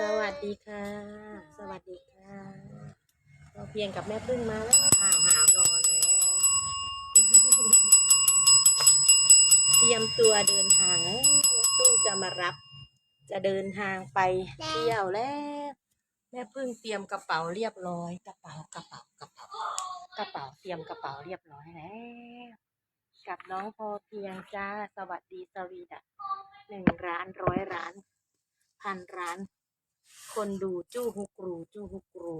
สวัสดีค่ะ สวัสดีค่ะ เราเพียงกับแม่พึ่งมาแล้วอ้าวหาวนอนแล้ว เตรียมตัวเดินทางแล้วรถตู้จะมารับ จะเดินทางไปเที่ยวแล้ว แม่พึ่งเตรียมกระเป๋าเรียบร้อย กระเป๋ากระเป๋ากระเป๋ากระเป๋าเตรียมกระเป๋าเรียบร้อยแล้วกับน้องพอเพียงจ้า สวัสดีสวีดัหนึ่งร้านร้อยร้าน พันร้าน คนดูจู้ฮุกรูจู้ฮุกรู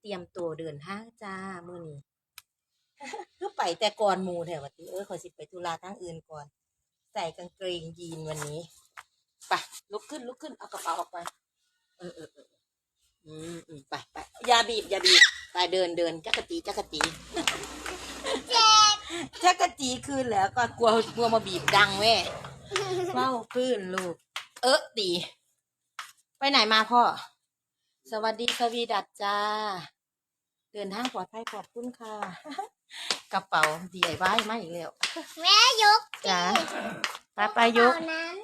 เตรียมตัวเดินห้างจ้ามื่อนี้คือไปแต่ก่อนมูแถววันนี้เออขอสิไปธุระทางอื่นก่อน ใส่กางเกงยีนวันนี้ไปลุกขึ้นลุกขึ้นเอากระเป๋าออกไป เออเออเอออืมอืมไปไปอย่าบีบอย่าบีบไปเดินเดินจักรจีจักรจีจักรจีคืนแล้วก็กลัวกลัวมาบีบดังแม่เฝ้าพื้นลูก เออดี ไปไหนมาพ่อ สวัสดีสวีดัตจ้า เดินทางปลอดภัยขอบคุณค่ะ กระเป๋าดีไอไว้มาอีกแล้วแม่ยกจ้าไปไปยกเอานั้น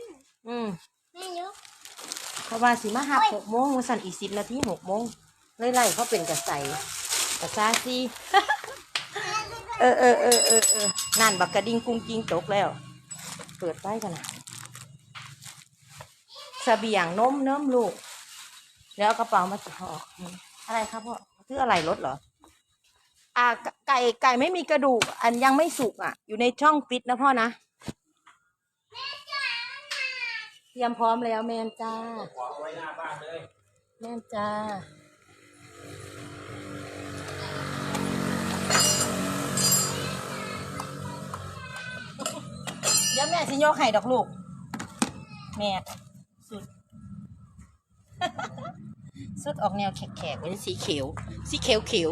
อืมแม่ยกเพราะว่าสิมาหับหกโมงสั่นอีกสิบนาทีหกโมงไล่ๆเขาเป็นกระใสกระซาซีเออเออเออเออเออนั่นบักกระดิ่งกุ้งกิ้งตกแล้ว เปิดไฟกันนะ เสบียงนมเน้มลูก แล้วเอากระเป๋ามาจะออกอะไรครับพ่อซื้ออะไรรถเหรอ อ่าไก่ไก่ไม่มีกระดูก อันยังไม่สุกอะ อยู่ในช่องฟิตนะพ่อนะเตรียมพร้อมแล้วแมนจ้าขอเอาไว้หน้าบ้านเลยแม่นจ้าเดี๋ยวแม่สิโยกไข่ดอกลูก แม่ สุด สุดออกแนวแขกๆเป็นสีเขียว สีเขียวเขียว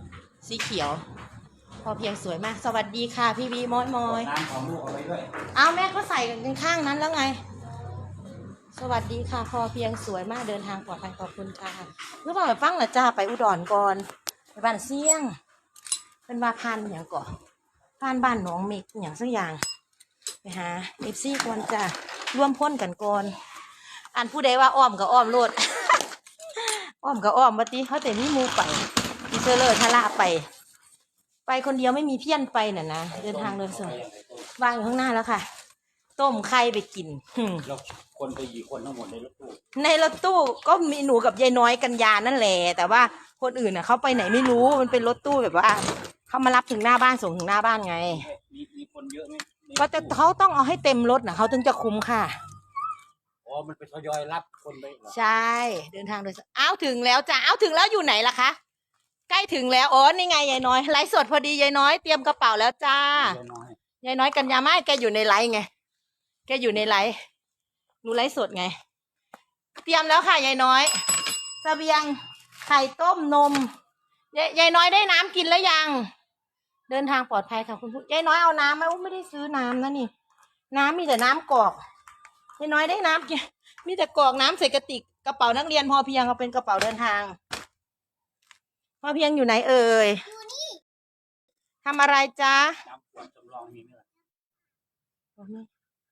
ๆสีเขียว พอเพียงสวยมาก สวัสดีค่ะ พี่วีมอยมอยน้ำของลูกเอาไว้ด้วย เอาแม่ก็ใส่กันข้างนั้นแล้วไง สวัสดีค่ะ พอเพียงสวยมากเดินทางปลอดภัยขอบคุณค่ะหรือว่าไปฟังเหรอจ้าไปอุดรก่อนไปบ้านเสี่ยง เป็นว่าพันอย่างก่อนพันบ้านหนองเมกอย่างสักอย่างไปหาเอฟซีก่อนจ้าร่วมพ้นกันก่อน อันผู้ใดว่าอ้อมกับอ้อมโลด อ้อมกับอ้อมมาติเขาแต่มีหมูไปดิเซอร์เลอร์ทะละไป ไปคนเดียวไม่มีเพี้ยนไปน่ะนะเดินทางโดยส่วนวางอยู่ข้างหน้าแล้วค่ะ ต้มไข่ไปกินหึ่มเราคนไปกี่คนทั้งหมดในรถตู้ในรถตู้ก็มีหนูกับยายน้อยกันยานั่นแหละแต่ว่าคนอื่นน่ะเขาไปไหนไม่รู้มันเป็นรถตู้แบบว่าเขามารับถึงหน้าบ้านส่งถึงหน้าบ้านไงมีมีคนเยอะไหมก็จะเขาต้องเอาให้เต็มรถนะเขาถึงจะคุ้มค่ะ อ๋อ มันเป็นทยอยรับคนไปเหรอใช่ เดินทางโดยสารอ้าวถึงแล้วจ้ะอ้าวถึงแล้วอยู่ไหนล่ะคะ ใกล้ถึงแล้วอ๋อนี่ไงยายน้อยไลฟ์สดพอดียายน้อยเตรียมกระเป๋าแล้วจ้าเยอะน้อยยายน้อยกันยาไม่แกอยู่ในไลฟ์ไง แกอยู่ในไลฟ์หนูไลฟ์สดไง เตรียมแล้วค่ะยายน้อยเสบียงไข่ต้มนมยายยายน้อยได้น้ำกินแล้วยัง เดินทางปลอดภัยค่ะคุณผู้ยายน้อยเอาน้ำไหมอุ๊ยไม่ได้ซื้อน้ำนะนี่ น้ำมีแต่น้ำกรอก ยายน้อยได้น้ำกินมีแต่กรอกน้ำใส่กระติกกระเป๋านักเรียนพอเพียงเอาเป็นกระเป๋าเดินทาง พอเพียงอยู่ไหนเอ่ยทำอะไรจ๊ะน้ำขวดจำลองมีไหมล่ะโอ้ไม่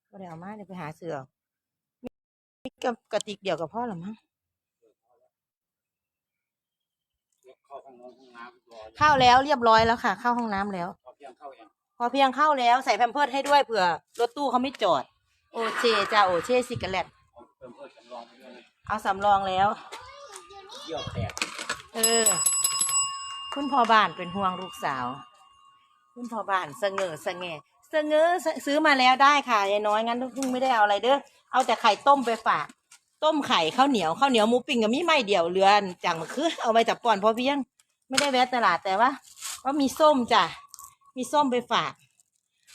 ก็ได้เอามาเดี๋ยวไปหาเสือมีกับกระติกเดียวกับพ่อหรอมั้งเข้าห้องน้ำห้องน้ำรออยู่เข้าแล้วเรียบร้อยแล้วค่ะ เข้าห้องน้ำแล้วพอเพียงเข้าเองพอเพียงเข้าแล้วใส่แพมเพิร์ดให้ด้วยเผื่อรถตู้เขาไม่จอด โอเชจ้าโอเชซิกาเลตเอาเพิ่มเพิ่มจำลองไปด้วยนะเอาสำรองแล้ว เยี่ยวแตกเออ คุณพ่อบ้านเป็นห่วงลูกสาว คุณพ่อบ้านเสงอเสงอเสงอซื้อมาแล้วได้ค่ะยายน้อยงั้นลูกทุ่งไม่ได้เอาอะไรเด้อเอาแต่ไข่ต้มไปฝาก ต้มไข่ข้าวเหนียวข้าวเหนียวหมูปิ้งกับมีไม่เดียวเรือนจากเมื่อคืนเอาไปจับป่อนพอเพียง ไม่ได้แวะตลาดแต่ว่าก็มีส้มจ้ะมีส้มไปฝาก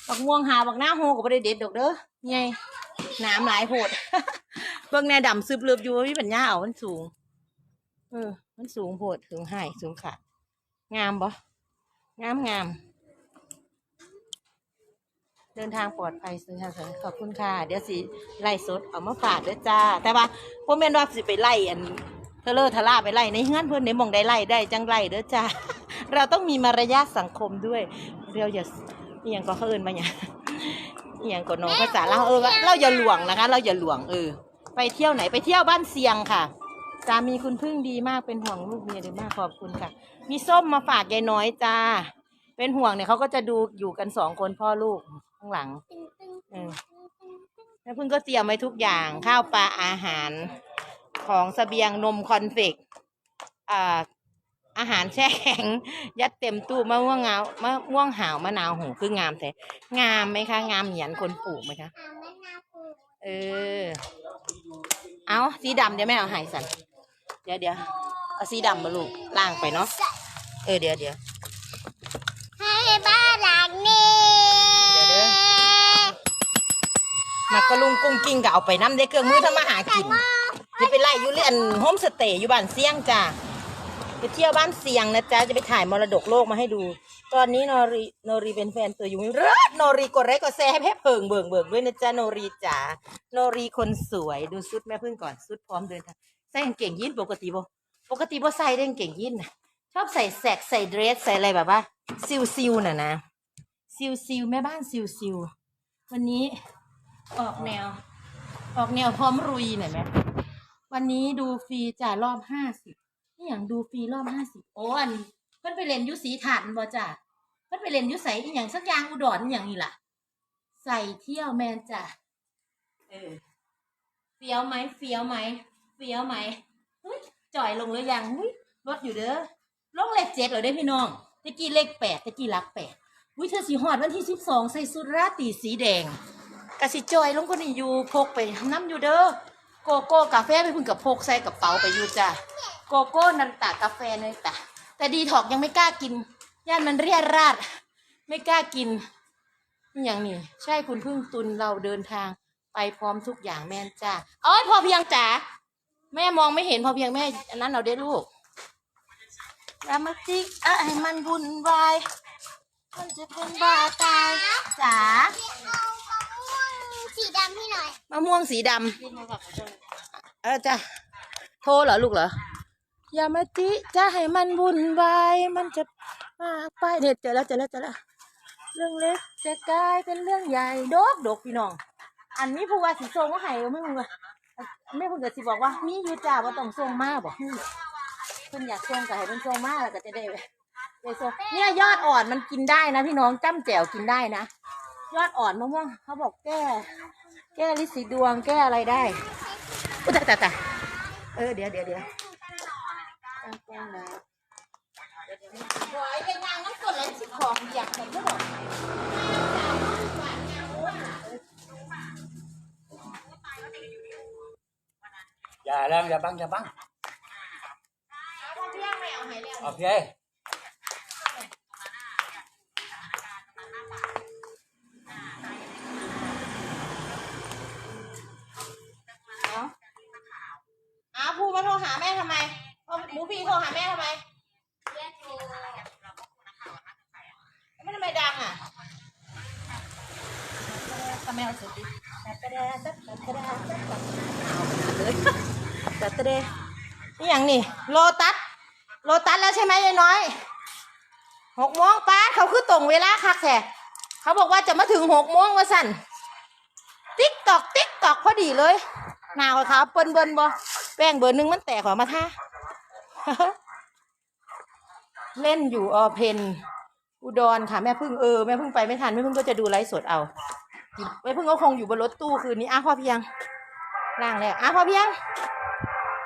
บักม่วงหาบักหน้าโฮก็ไม่ได้เด็ดดอกเด้อไงน้ำหลายโพด เบิ่งแน่ดำซึบเลือบอยู่ว่ามีปัญญาเอามันสูง เออ มันสูงโพดถึงให้สูงขาดงามบ่งามงามเดินทางปลอดภัยสุขภาพขอบคุณค่ะ เดี๋ยวสิไล่สดเอามาฝากเด้อจ้า แต่ว่าพ่อแม่นว่าสิไปไล่อันเทเลอทล่าไปไล่ในเฮือนเพื่อนในมองได้ไล่ได้จังไล่เด้อจ้า เราต้องมีมารยาทสังคมด้วย เราอย่า อหย่างก็เขาเอินมาอย่างอหย่างก็น้องภาษาเราวเออว่าเราอย่าหลวงนะคะ เราอย่าหลวงเออไปไปเที่ยวไหนไปเที่ยวบ้านเสียงค่ะสามีคุณพึ่งดีมากเป็นห่วงลูกเมียดีมากขอบคุณค่ะ มีส้มมาฝากยายน้อยจ้า เป็นห่วงเนี่ยเขาก็จะดูอยู่กันสองคนพ่อลูกข้างหลังเออแม่พึ่งก็เตรียมไว้ทุกอย่างข้าวปลาอาหารของเสบียงนมคอนเฟกต์อ่า อาหารแช่แข็ง ยัดเต็มตู้มะม่วงเงามะม่วงหาวมะนาวโหคืองามแต่งามไหมคะ งามเหยียนคนปลูกไหมคะเออ เอาสีดำเดี๋ยวแม่เอาใหายสันเดี๋ยวเดี๋ยวเอาสีดำมาลูกล่างไปเนาะเออเดี๋ยวเดี๋ยวให้บ้านหลังนี้เดี๋ยวเด้อมักกะลุงกุ้งกิ้งก็เอาไปน้ำได้เครื่องมือทำมาหากินจะไปไล่อยู่เรียนโฮมสเตย์อยู่บ้านเสียงจ้า ไปเที่ยวบ้านเสียงนะจ๊ะจะไปถ่ายมรดกโลกมาให้ดู ตอนนี้โนรีโนรีเป็นแฟนตัวอยู่เลิศโนรีกดไลค์กดแชร์ให้เพิ่งเบิ่งเบิ่งด้วยนะจ๊ะโนรีจ๋าโนรีคนสวยดูชุดแม่พึ่งก่อนชุดพร้อมเดินทางใส่กางเกงยีนปกติบ่ปกติบ่ใส่ได้กางเกงยีนนะชอบใส่แสกใส่เดรสใส่อะไรแบบว่าซิวซิวน่ะนะซิวซิวแม่บ้านซิวซิววันนี้ออกแนว ออกแนวพร้อมรุยหน่อยไหมวันนี้ดูฟรีจ่ารอบห้าสิบ นี่อย่างดูฟรีรอบห้าสิบโอ้อันเพิ่นไปเล่นอยุสีถาดบ่จ้ะเพิ่นไปเล่นอยุใสอีหยังสักอย่างอุดรอหย่างนี้ล่ะ ใส่เที่ยวแมนจ้ะเออเฟี้ยวไหมเฟี้ยวไหมเฟี้ยวไหมเฮ้ยจ่อยลงหรือยังเฮ้ยรถอยู่เด้อลงเลขเจ็ดเหรอเด้อพี่น้องตะกี้เลขแปดตะกี้หลักแปดอุ้ยเธอสีหอดวันที่สิบสองใส่สุดราตรีสีแดงกะสิจอยลงก็นี่อยู่พกไปน้ำอยู่เด้อโกโก้กาแฟไปพึ่งกับพกใส่กระเป๋าไปอยู่จ้ะ โกโก้นันตากาแฟเนยตะแต่ดีถอกยังไม่กล้ากิน ย่านมันเรียราด ไม่กล้ากินอหย่างนี้ ใช่คุณพึ่งตุนเราเดินทาง ไปพร้อมทุกอย่างแม่นจ้าเอ้ยพอเพียงจ๋าแม่มองไม่เห็นพอเพียงแม่ อันนั้นเราได้ลูกรามาติกอะให้มันวุ่นวายมันจะเป็นบ้าตายจ๋าเอามะม่วงสีดำให้หน่อยมะม่วงสีดำเออจ้ะโทรเหรอลูกเหรอ อย่ามาติจะให้มันวุ่นวายมันจะมากไปเด็ดเจอแล้วเจอแล้วเจอแล้วเรื่องเล็กจะกลายเป็นเรื่องใหญ่ดกดกพี่น้อง อันนี้ผู้ว่าสิส่งมาให้ไม่มึงว่าไม่เพิ่งก็สิบอกว่ามีอยู่จ้าว่าต้องส่งมาบอกนี่เพิ่นอยากส่งก็ให้เพิ่นส่งมาแล้วก็จะได้ได้ส่งเนี่ยยอดอ่อนมันกินได้นะพี่น้องจ้ำแจ่วกินได้นะยอดอ่อนมะม่วงเขาบอกแก้ แก้ลิสีดวงแก้อะไรได้อุ้ยแต่แต่แต่เออเดี๋ยวเดี๋ยวเดี๋ยว ตั้งแก้งแล้วเดี๋ยวเดี๋ยวหอยเป็นนางน้ำกรดแล้วสิของอยากเห็นก็บอกอย่าแรงอย่าบังอย่าบังเอาเพียงไม่เอาหายแล้วเอาพี่เอาเอาภูมาโทรหาแม่ทำไมเอาหมูพีโทรหาแม่ทำไมไม่ทำไมดังอะทำไมเอาเสียงดิตัดกระดาษตัดกระดาษตัดกระดาษเลยตัดกระดาษนี่อย่างนี่โลตัสโลตัสแล้วใช่ไหมยายน้อยหกโมงป้าเขาคือตรงเวลาคักแท้เขาบอกว่าจะมาถึงหกโมงว่าสั่นติ๊กตอกติ๊กตอกพอดีเลยหนาวเขาเปิ้นเบิ้นบ่แป้งเบอร์หนึ่งมันแตกออกมาท่าเล่นอยู่ออเพนอุดรค่ะ แม่พึ่งเออแม่พึ่งไปไม่ทันแม่พึ่งก็จะดูไลฟ์สดเอาแม่พึ่งก็คงอยู่บนรถตู้คืนนี้อ้าพ่อเพียงล่างแล้วอ้าพ่อเพียง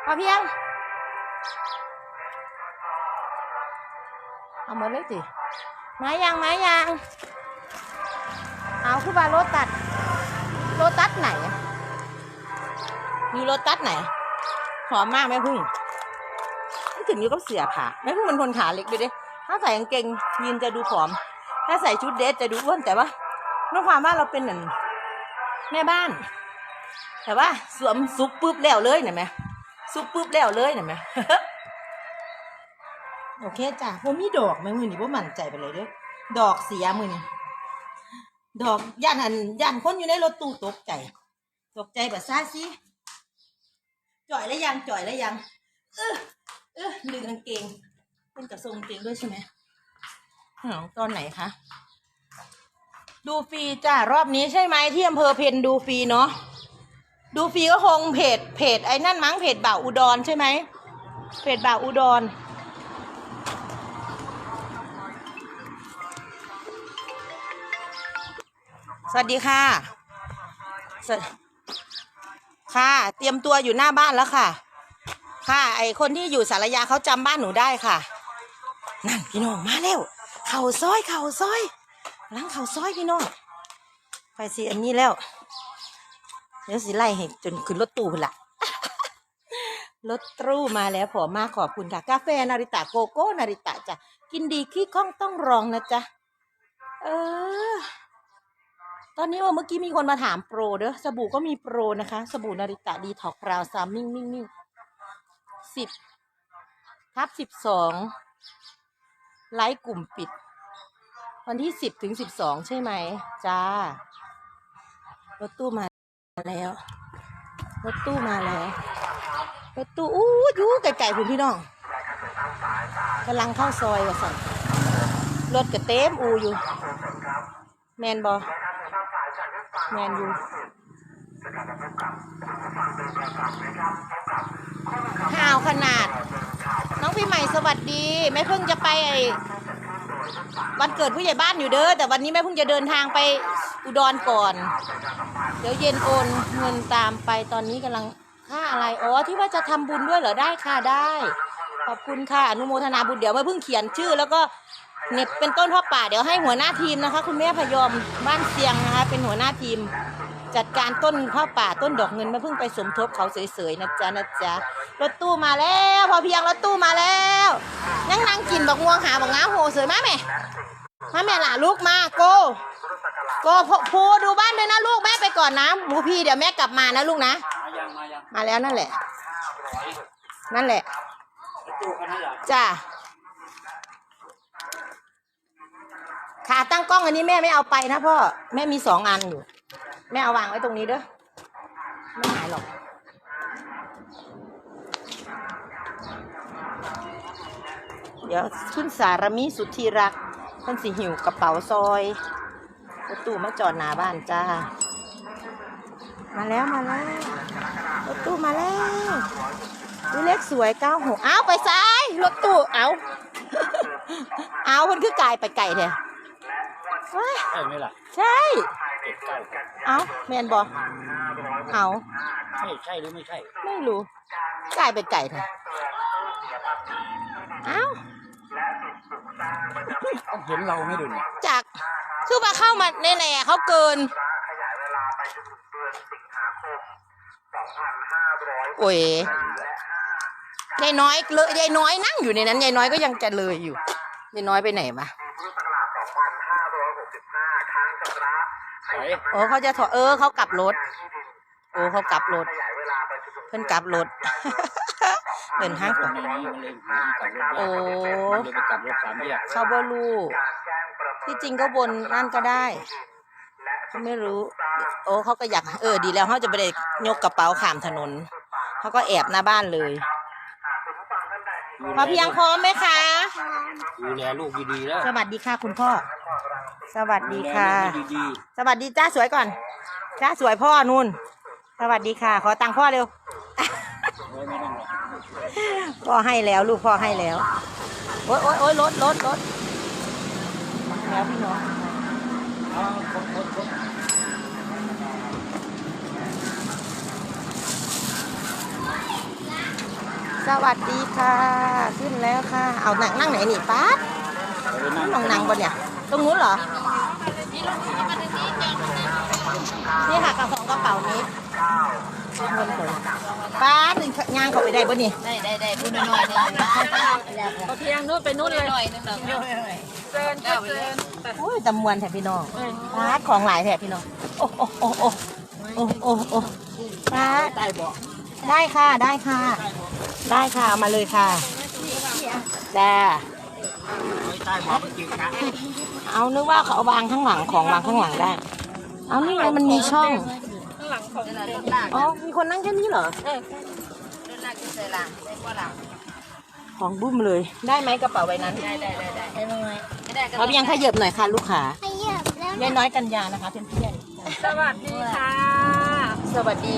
พ่อเพียง เอามาเลยสิไม้ยังไม้ยังเอาคือว่ารถตัดโลตัสไหน มีโลตัสไหน หอมมากแม่พึ่งไม่ถึงอยู่กับเสือผ่าแม่พึ่งเป็นคนขาเล็กด้วยเด้ถ้าใส่กางเกงยีนจะดูผอม ถ้าใส่ชุดเดรสจะดูอ้วนแต่ว่าเมื่อความว่าเราเป็นหนึ่งแม่บ้าน แต่ว่าสวมซุปปุ๊บแล้วเลยเห็นไหมซุปปุ๊บแล้วเลยเห็นไหม โอเคจ้ะผมมีดอกไหมมือนี่ผมมั่นใจไปเลยเด้อดอกเสียมือนี่ดอกย่านอันย่านคนอยู่ในรถตู้ตกใจ ตกใจแบบซ่าสิจ่อยแล้วยังจ่อยแล้วยัง เออเออดึงกางเกงเป็นกระทรงเกงด้วยใช่ไหมอ๋อตอนไหนคะดูฟรีจ้ารอบนี้ใช่ไหมที่อำเภอเพนดูฟรีเนาะดูฟรีก็คงเพจเพจไอ้นั่นมั้งเพจบ่าวอุดรใช่ไหมเพจบ่าวอุดร สวัสดีค่ะ ค่ะ เตรียมตัวอยู่หน้าบ้านแล้วค่ะ ค่ะ ไอคนที่อยู่สารยาเขาจำบ้านหนูได้ค่ะ นั่นพี่น้องมาแล้ว เข่าซอยเข่าซอยหลังเข่าซอยพี่น้องไปสิอันนี้แล้ว เดี๋ยวสิไล่ให้จนขึ้นรถตู้พุ่นละรถตู้มาแล้วผอมากขอบคุณค่ะ กาแฟนาริตะโกโก้นาริตะจ้ะกินดีขี้ข้องต้องรองนะจ๊ะ เออ ตอนนี้ว่าเมื่อกี้มีคนมาถามโปรเด้อสบู่ก็มีโปรนะคะ สบู่นาริตะดีท็อกพราวซามมิ่งมิ่งมิ่งสิบทับสิบสองไลฟ์กลุ่มปิด วันที่สิบถึงสิบสองใช่ไหมจ้ารถตู้มาแล้วรถตู้มาแล้วรถตู้อู้ยูไก่ๆคุณพี่น้องกำลังเข้าซอยว่ะสั่นรถกระเต็มอูอยู่ แมนบอ แมนยูข่าวขนาด น้องพี่ใหม่สวัสดีแม่เพิ่งจะไปไอ้วันเกิดผู้ใหญ่บ้านอยู่เด้อแต่วันนี้แม่เพิ่งจะเดินทางไปอุดรก่อน เดี๋ยวเย็นโอนเงินตามไปตอนนี้กำลังค่าอะไรอ๋อที่ว่าจะทำบุญด้วยเหรอได้ค่ะได้ ขอบคุณค่ะอนุโมทนาบุญเดี๋ยวแม่เพิ่งเขียนชื่อ แล้วก็ เน็ตเป็นต้นพ่อป่าเดี๋ยวให้หัวหน้าทีมนะคะ คุณแม่พยอมบ้านเสียงนะคะ เป็นหัวหน้าทีม จัดการต้นข้าวป่าต้นดอกเงินม่เพิ่งไปสมทบเขาเสยๆนะจ๊ะนะจ๊ะรถตู้มาแล้ว พอเพียงรถตู้มาแล้วนั่งนั่งกินบักม่วงหาบักง้าโหเสยมาแม่มาแม่ล่ะลูกมาโกโกพูดูบ้านด้วยนะลูกแม่ไปก่อนนะหมูพี่เดี๋ยวแม่กลับมานะลูกนะมาแล้วนั่นแหละ นั่นแหละจ้า ขาตั้งกล้องอันนี้แม่ไม่เอาไปนะพ่อ แม่มีสองอันอยู่ แม่เอาวางไว้ตรงนี้เด้อไม่หายหรอก เดี๋ยวคุณสารมิสุทธิรักท่านสิหิวกระเป๋าซอยรถตู้มาจอดหน้าบ้านจ้า มาแล้วมาแล้วรถตู้มาแล้วดูเลขสวยเก้าหกเอาไปซ้ายรถตู้เอา เอาคนคือกายไปไก่เนี่ย ว้ายใช่ไหมล่ะใช่ เจ็ดเก้าเอาแมนบอเอาใช่ใช่หรือไม่ใช่ไม่รู้กายไปไก่เนี่ยเอาต้องเห็นเราไม่ดูเนี่ยจากคือมาเข้ามาในแหน่เขาเกิน โอ้ยยายน้อยเลยยายน้อยนั่งอยู่ในนั้นยายน้อยก็ยังจะเลยอยู่ยายน้อยไปไหนมา ถอย โอ้เขาจะถอดเออเขากลับรถ โอ้เขากลับรถ เพิ่นกลับรถ เดินห้างก่อนในนี้มันเลยหาที่กลับรถโอ้มันเลยไปกลับรถสามแยกเขาบ่รู้ที่จริงก็บนนั่นก็ได้เขาไม่รู้ โอ้เขาก็อยาก เออ ดีแล้วเขาจะไปได้ยกกระเป๋าข้ามถนน เขาก็แอบหน้าบ้านเลยพอเพียงพร้อมไหมคะ ดูแลลูกดีๆแล้ว สวัสดีค่ะคุณพ่อ สวัสดีค่ะดูแลลูกดีสวัสดีจ้าสวยก่อน จ้าสวยพ่อนุ่น สวัสดีค่ะ ขอตังค์พ่อเร็วๆโอ้ยไม่ต้องหรอกพ่อให้แล้วลูกพ่อให้แล้ว โอ๊ยโอ๊ยโอ๊ยรถรถรถแล้วพี่น้องเอาครบครบครบสวัสดีค่ะ ขึ้นแล้วค่ะ เอานั่งนั่งไหนนี่ป้าดเอาไปนั่งนั่งนั่งบนเนี่ย ตรงนู้นเหรอ นี่ค่ะกระของกระเป๋านี้เงินผมป้าดหนึ่งงานเขาไปได้ปะนี่ได้ได้ได้พูดหน่อยหนึงเขาเพียงนู้นไปนู้นเลยหน่อยหนึงดอกเดียวเซินเซินโอ้ยจำมวนแถบพี่น้องป้าดของหลายแถบพี่น้องโอ้โอ้โอ้โอ้โอ้โอ้โอ้ป้าดใต้เบาะได้ค่ะได้ค่ะ ได้ค่ะเอามาเลยค่ะจ้าไว้ ใต้เบาะมันเกะกะเอานึกว่าเขาเอาวางข้างหลังของวางข้างหลังได้ เอานี่ไงมันมีช่องเดินรถลากอ๋อ มีคนนั่งแค่นี้เหรอรถลากจะใส่หลังใส่กว่าหลังของบุ้มเลย ได้ไหมกระเป๋าใบนั้น ได้ได้ได้ได้ได้หน่อยไม่ได้ก็เขาเพียงขยับหน่อยค่ะลูกค้าไปเหยียบแล้วยายน้อยกันยานะคะเพื่อนสวัสดีค่ะๆ สวัสดี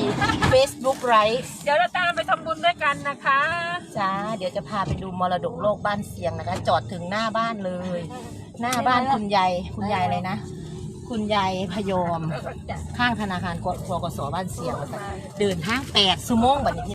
Facebook ไ i ฟ์เดี๋ยวเราตามไปทำบุญด้วยกันนะคะ จ้า เดี๋ยวจะพาไปดูมรดกโลกบ้านเสียงนะคะ จอดถึงหน้าบ้านเลย หน้าบ้านคุณยายคุณยายอะไรนะ คุณยายพยอม ข้างธนาคารกกสบ้านเสียงว่าซั่นเดินทางแปดชั่วโมงบัดนี้